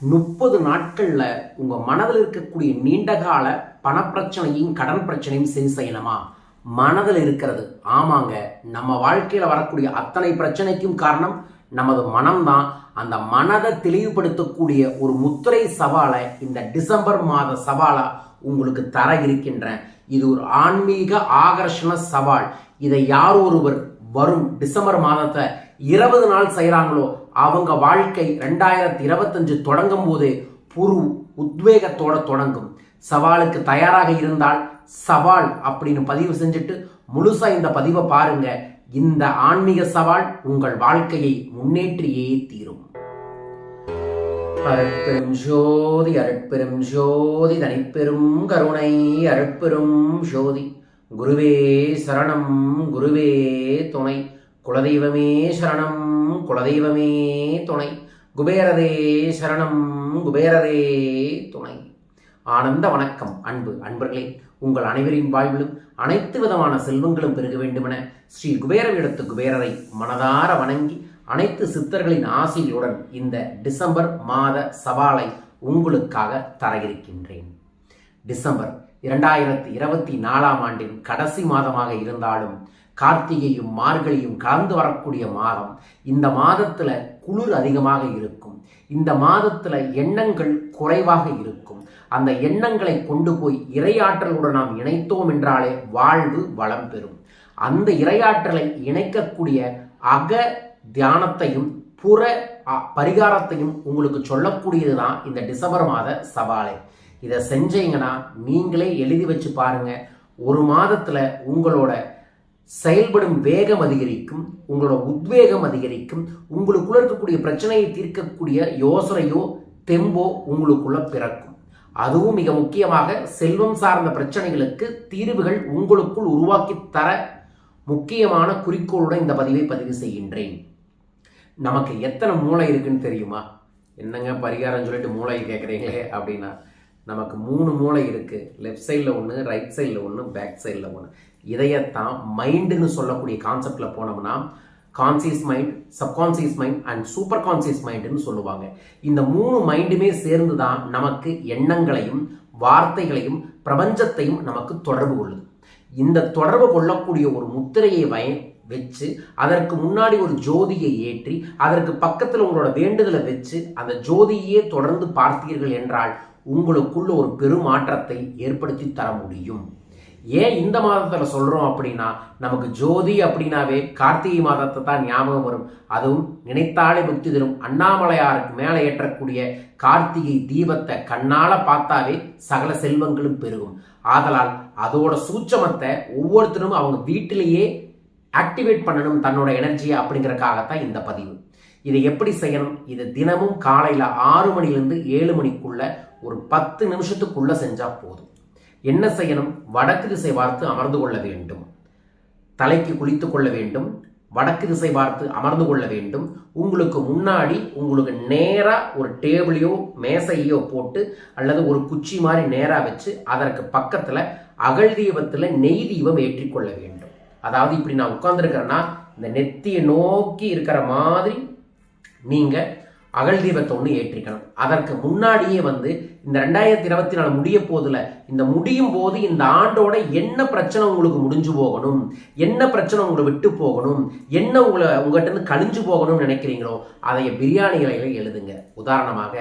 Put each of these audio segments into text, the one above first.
முப்பது நாட்களில் உங்கள் மனதில் இருக்கக்கூடிய நீண்டகால பணப்பிரச்சனையும் கடன் பிரச்சனையும் சரி செய்யணுமா? மனதில் இருக்கிறது. ஆமாங்க நம்ம வாழ்க்கையில் வரக்கூடிய அத்தனை பிரச்சனைக்கும் காரணம் நமது மனம்தான். அந்த மனதை தெளிவுபடுத்தக்கூடிய ஒரு முத்திரை சவாலை இந்த டிசம்பர் மாத சவாலை உங்களுக்கு தர இருக்கின்றேன் இது ஒரு ஆன்மீக ஆகர்ஷண சவால். இதை யார் ஒருவர் வரும் டிசம்பர் மாதத்தை இருபது நாள் செய்கிறாங்களோ அவங்க வாழ்க்கை ரெண்டாயிரத்தி இருபத்தஞ்சு தொடங்கும் போதே புரு உத்வேகத்தோட தொடங்கும். சவாலுக்கு தயாராக இருந்தால் சவால் அப்படின்னு பதிவு செஞ்சுட்டு முழுசா இந்த பதிவை பாருங்க. இந்த ஆன்மீக சவால் உங்கள் வாழ்க்கையை முன்னேற்றியே தீரும். அருட்பெரும் ஜோதி அருட்பெரும் ஜோதி தனிப்பெரும் கருணை அருட்பெரும் ஜோதி. குருவே சரணம் குருவே துணை. குலதெய்வமே சரணம் குலதெய்வமே துணை. குபேரதே சரணம் குபேரதே துணை. ஆனந்த வணக்கம் அன்பு அன்பர்களே. உங்கள் அனைவரின் வாழ்விலும் அனைத்து விதமான செல்வங்களும் பெருக வேண்டுமென ஸ்ரீ குபேரவிடத்து குபேரரை மனதார வணங்கி அனைத்து சித்தர்களின் ஆசைகளுடன் இந்த டிசம்பர் மாத சவாலை உங்களுக்காக தர இருக்கின்றேன் டிசம்பர் இரண்டாயிரத்தி இருபத்தி நாலாம் ஆண்டின் கடைசி மாதமாக இருந்தாலும் கார்த்திகையும் மார்கழியும் கலந்து வரக்கூடிய மாதம் இந்த மாதத்தில் குளிர் அதிகமாக இருக்கும். இந்த மாதத்தில் எண்ணங்கள் குறைவாக இருக்கும். அந்த எண்ணங்களை கொண்டு போய் இரையாற்றலுடன் நாம் இணைத்தோம் என்றாலே வாழ்வு வளம் பெறும். அந்த இரையாற்றலை இணைக்கக்கூடிய அக தியானத்தையும் புற அ- பரிகாரத்தையும் உங்களுக்கு சொல்லக்கூடியது தான் இந்த டிசம்பர் மாத சவாலை. இதை செஞ்சீங்கன்னா நீங்களே எழுதி வச்சு பாருங்க. ஒரு மாதத்தில் உங்களோட செயல்படும் வேகம் அதிகரிக்கும் உங்களோட உத்வேகம் அதிகரிக்கும் உங்களுக்குள்ள இருக்கக்கூடிய பிரச்சனையை தீர்க்கக்கூடிய யோசனையோ தெம்போ உங்களுக்குள்ள பிறக்கும். அதுவும் மிக முக்கியமாக செல்வம் சார்ந்த பிரச்சனைகளுக்கு தீர்வுகள் உங்களுக்குள் உருவாக்கி தர முக்கியமான குறிக்கோளுடன் இந்த பதிவை பதிவு செய்கின்றேன். நமக்கு எத்தனை மூளை இருக்குன்னு தெரியுமா? என்னங்க பரிகாரம் சொல்லிட்டு மூளையை கேட்குறீங்களே அப்படின்னா. நமக்கு மூணு மூளை இருக்குது லெஃப்ட் சைடில் ஒன்று ரைட் சைடில் ஒன்று பேக் சைடில் ஒன்று இதையத்தான் மைண்டுன்னு சொல்லக்கூடிய கான்செப்டில் போனோம்னா conscious mind subconscious mind and super conscious மைண்டுன்னு சொல்லுவாங்க. இந்த மூணு மைண்டுமே சேர்ந்து தான் நமக்கு எண்ணங்களையும் வார்த்தைகளையும் பிரபஞ்சத்தையும் நமக்கு தொடர்பு கொள்ளுது. இந்த தொடர்பு கொள்ளக்கூடிய ஒரு முத்திரையை வய வச்சு அதற்கு முன்னாடி ஒரு ஜோதியை ஏற்றி அதற்கு பக்கத்தில் உங்களோட வேண்டுதலை வச்சு அந்த ஜோதியே தொடர்ந்து பார்த்தீர்கள் என்றால் உங்களுக்குள்ள ஒரு பெருமாற்றத்தை ஏற்படுத்தி தர முடியும். ஏன் இந்த மாதத்தில் சொல்கிறோம் அப்படின்னா நமக்கு ஜோதி அப்படின்னாவே கார்த்திகை மாதத்தை தான் ஞாபகம் வரும். அதுவும் நினைத்தாலே முக்தி தரும். அண்ணாமலையாருக்கு மேலே ஏற்றக்கூடிய கார்த்திகை தீபத்தை கண்ணால் பார்த்தாவே சகல செல்வங்களும் பெருகும். ஆதலால் அதோட சூட்சமத்தை ஒவ்வொருத்தரும் அவங்க வீட்டிலேயே ஆக்டிவேட் பண்ணணும் தன்னோட எனர்ஜியை அப்படிங்கிறக்காகத்தான் இந்த பதிவு. இதை எப்படி செய்யணும்? இது தினமும் காலையில் ஆறு மணிலிருந்து ஏழு மணிக்குள்ள ஒரு பத்து நிமிஷத்துக்குள்ள செஞ்சா போதும். என்ன செய்யணும்? வடக்கு திசை பார்த்து அமர்ந்து கொள்ள வேண்டும். தலைக்கு குளித்து கொள்ள வேண்டும். வடக்கு திசை பார்த்து அமர்ந்து கொள்ள வேண்டும். உங்களுக்கு முன்னாடி உங்களுக்கு நேராக ஒரு டேபிளையோ மேசையோ போட்டு அல்லது ஒரு குச்சி மாதிரி நேராக வச்சு அதற்கு பக்கத்தில் அகழ் தீபத்தில் நெய் தீபம் ஏற்றிக்கொள்ள வேண்டும். அதாவது இப்படி நான் உட்கார்ந்துருக்கிறேன்னா இந்த நெத்தியை நோக்கி இருக்கிற மாதிரி நீங்கள் அகல் தீபத்தை ஒன்று ஏற்றிக்கணும் அதற்கு முன்னாடியே வந்து இந்த ரெண்டாயிரத்தி இருபத்தி நாலு முடிய போதில் இந்த முடியும் போது இந்த ஆண்டோட என்ன பிரச்சனை உங்களுக்கு முடிஞ்சு போகணும்? என்ன பிரச்சனை உங்களை விட்டு போகணும்? என்ன உங்களை உங்கள்கிட்ட கழிஞ்சு போகணும்னு நினைக்கிறீங்களோ அதை பிரியாணி இலையில எழுதுங்க. உதாரணமாக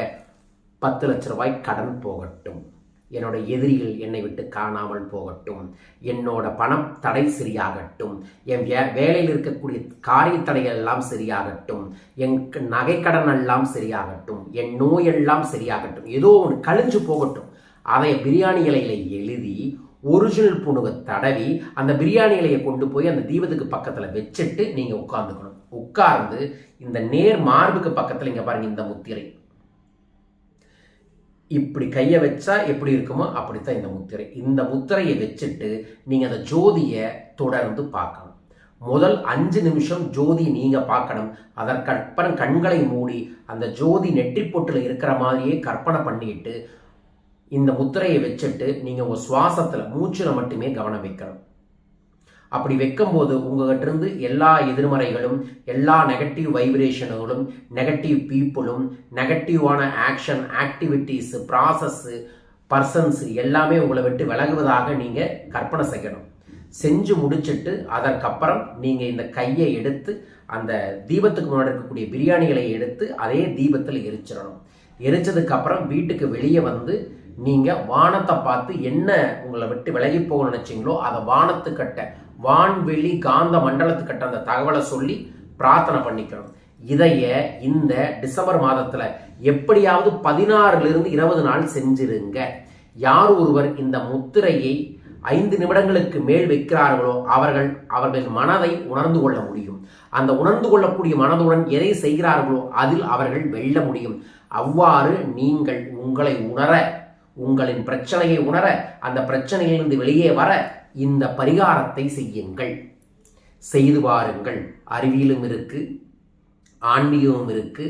பத்து லட்ச ரூபாய் கடன் போகட்டும். என்னோட எதிரிகள் என்னை விட்டு காணாமல் போகட்டும். என்னோட பணம் தடை சரியாகட்டும். என் வே- வேலையில் இருக்கக்கூடிய காரிய தடைகள் எல்லாம் சரியாகட்டும். என் க- நகைக்கடன் எல்லாம் சரியாகட்டும். என் நோய் எல்லாம் சரியாகட்டும். ஏதோ ஒன்று கழிஞ்சு போகட்டும். அதை பிரியாணி இலையில எழுதி ஒரிஜினல் புணுக தடவி அந்த பிரியாணி இலையை கொண்டு போய் அந்த தீபத்துக்கு பக்கத்தில் வச்சுட்டு நீங்கள் உட்காந்துக்கணும் உட்கார்ந்து இந்த நேர் மார்புக்கு பக்கத்தில் இங்கே பாருங்க இந்த முத்திரை. இப்படி கையை வச்சா எப்படி இருக்குமோ அப்படித்தான் இந்த முத்திரை. இந்த முத்திரையை வச்சுட்டு நீங்கள் அந்த ஜோதியை தொடர்ந்து பார்க்கணும். முதல் அஞ்சு நிமிஷம் ஜோதி நீங்கள் பார்க்கணும். அதற்கப்புறம் கண்களை மூடி அந்த ஜோதி நெற்றிப்பொட்டில் இருக்கிற மாதிரியே கற்பனை பண்ணிட்டு இந்த முத்திரையை வச்சுட்டு நீங்கள் உங்கள் சுவாசத்தில் மூச்சில் மட்டுமே கவனம் வைக்கணும். அப்படி வைக்கும்போது உங்ககிட்ட இருந்து எல்லா எதிர்மறைகளும் எல்லா நெகட்டிவ் வைப்ரேஷன்களும் நெகட்டிவ் பீப்புளும் நெகட்டிவான ஆக்ஷன் ஆக்டிவிட்டீஸு ப்ராசஸ்ஸு பர்சன்ஸ் எல்லாமே உங்களை விட்டு விலகுவதாக நீங்கள் கற்பனை செய்யணும். செஞ்சு முடிச்சிட்டு அதற்கப்புறம் நீங்கள் இந்த கையை எடுத்து அந்த தீபத்துக்கு முன்னாடி இருக்கக்கூடிய பிரியாணிகளை எடுத்து அதே தீபத்தில் எரிச்சிடணும். எரிச்சதுக்கப்புறம் வீட்டுக்கு வெளியே வந்து நீங்கள் வானத்தை பார்த்து என்ன உங்களை விட்டு விலகி போகணும்னு நினச்சிங்களோ அதை வானத்துக்கட்ட வான்வெளி காந்த மண்டலத்துக்கிட்ட அந்த தகவலை சொல்லி பிரார்த்தனை பண்ணிக்கணும். இதைய இந்த டிசம்பர் மாதத்துல எப்படியாவது பதினாறுலேருந்து இருபது நாள் செஞ்சிருங்க. யார் ஒருவர் இந்த முத்திரையை ஐந்து நிமிடங்களுக்கு மேல் வைக்கிறார்களோ அவர்கள் அவர்களின் மனதை உணர்ந்து கொள்ள முடியும். அந்த உணர்ந்து கொள்ளக்கூடிய மனதுடன் எதை செய்கிறார்களோ அதில் அவர்கள் வெல்ல முடியும். அவ்வாறு நீங்கள் உங்களை உணர உங்களின் பிரச்சனையை உணர அந்த பிரச்சனையிலிருந்து வெளியே வர இந்த பரிகாரத்தை செய்யுங்கள். செய்து பாருங்கள் அறிவியலும் இருக்கு ஆன்மீகமும் இருக்கு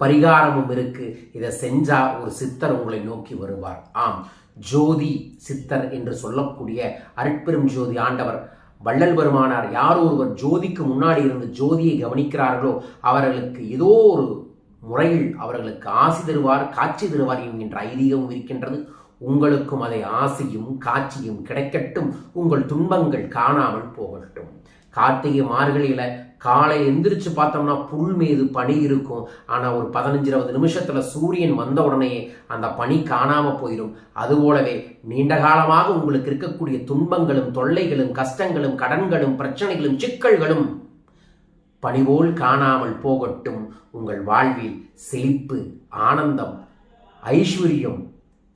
பரிகாரமும் இருக்கு. இதை செஞ்சா ஒரு சித்தர் உங்களை நோக்கி வருவார். ஆம் ஜோதி சித்தர் என்று சொல்லக்கூடிய அருட்பெரும் ஜோதி ஆண்டவர் வள்ளல் பெருமானார் யார் ஒருவர் ஜோதிக்கு முன்னாடி இருந்து ஜோதியை கவனிக்கிறார்களோ அவர்களுக்கு ஏதோ ஒரு முறையில் அவர்களுக்கு ஆசி தருவார் காட்சி தருவார் என்கின்ற ஐதீகமும் இருக்கின்றது. உங்களுக்கும் அதை ஆசையும் காட்சியும் கிடைக்கட்டும். உங்கள் துன்பங்கள் காணாமல் போகட்டும். கார்த்திகை மார்கழியில காலை எந்திரிச்சு பார்த்தோம்னா புல் மீது பனி இருக்கும். ஆனால் ஒரு பதினஞ்சு இருபது நிமிஷத்துல சூரியன் வந்த உடனே அந்த பனி காணாம போயிடும் அதுபோலவே நீண்ட காலமாக உங்களுக்கு இருக்கக்கூடிய துன்பங்களும் தொல்லைகளும் கஷ்டங்களும் கடன்களும் பிரச்சனைகளும் சிக்கல்களும் பனிபோல் காணாமல் போகட்டும். உங்கள் வாழ்வில் செழிப்பு ஆனந்தம் ஐஸ்வர்யம்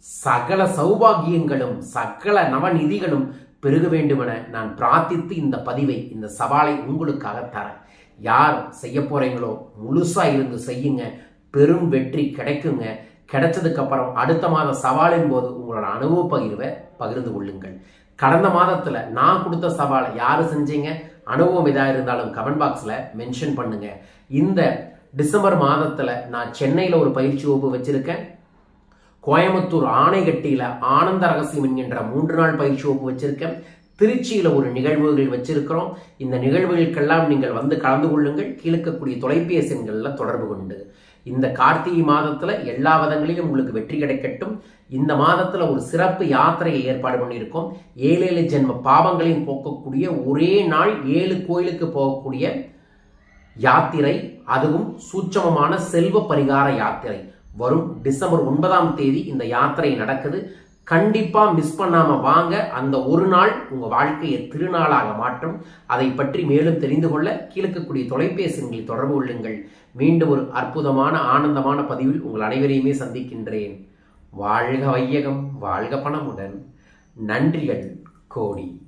சகல சௌபாகியங்களும் சகல நவநிதிகளும் பெருக வேண்டுமென நான் பிரார்த்தித்து இந்த பதிவை இந்த சவாலை உங்களுக்காக தரேன். யார் செய்ய போறீங்களோ முழுசா இருந்து செய்யுங்க. பெரும் வெற்றி கிடைக்குங்க. கிடைச்சதுக்கு அப்புறம் அடுத்த மாத சவாலின் போது உங்களோட அனுபவ பகிர்வை பகிர்ந்து கொள்ளுங்கள். கடந்த மாதத்தில் நான் கொடுத்த சவாலை யார் செஞ்சீங்க? அனுபவம் இதாக இருந்தாலும் கமெண்ட் பாக்ஸில் மென்ஷன் பண்ணுங்க. இந்த டிசம்பர் மாதத்தில் நான் சென்னையில் ஒரு பயிற்சி வகுப்பு வச்சுருக்கேன். கோயம்புத்தூர் ஆணைகட்டியில ஆனந்த ரகசியம் என்கின்ற மூன்று நாள் பயிற்சி வகுப்பு வச்சிருக்கேன். திருச்சியில ஒரு நிகழ்வுகள் வச்சிருக்கிறோம். இந்த நிகழ்வுகளுக்கெல்லாம் நீங்கள் வந்து கலந்து கொள்ளுங்கள். கீழக்கக்கூடிய தொலைபேசி எண்களில் தொடர்பு கொண்டு. இந்த கார்த்திகை மாதத்துல எல்லா விதங்களிலும் உங்களுக்கு வெற்றி கிடைக்கட்டும். இந்த மாதத்துல ஒரு சிறப்பு யாத்திரையை ஏற்பாடு பண்ணியிருக்கோம். ஏழு ஏழு ஜென்ம பாவங்களையும் போக்கக்கூடிய ஒரே நாள் ஏழு கோயிலுக்கு போகக்கூடிய யாத்திரை. அதுவும் சூட்சமமான செல்வ பரிகார யாத்திரை. வரும் டிசம்பர் ஒன்பதாம் தேதி இந்த யாத்திரை நடக்குது. கண்டிப்பா மிஸ் பண்ணாம வாங்க. அந்த ஒரு நாள் உங்க வாழ்க்கையை திருநாளாக மாற்றும். அதை பற்றி மேலும் தெரிந்து கொள்ள கீழக்கக்கூடிய தொலைபேசிகளில் தொடர்பு கொள்ளுங்கள். மீண்டும் ஒரு அற்புதமான ஆனந்தமான பதிவில் உங்கள் அனைவரையுமே சந்திக்கின்றேன். வாழ்க வையகம் வாழ்க பணமுடன். நன்றிகள் கோடி.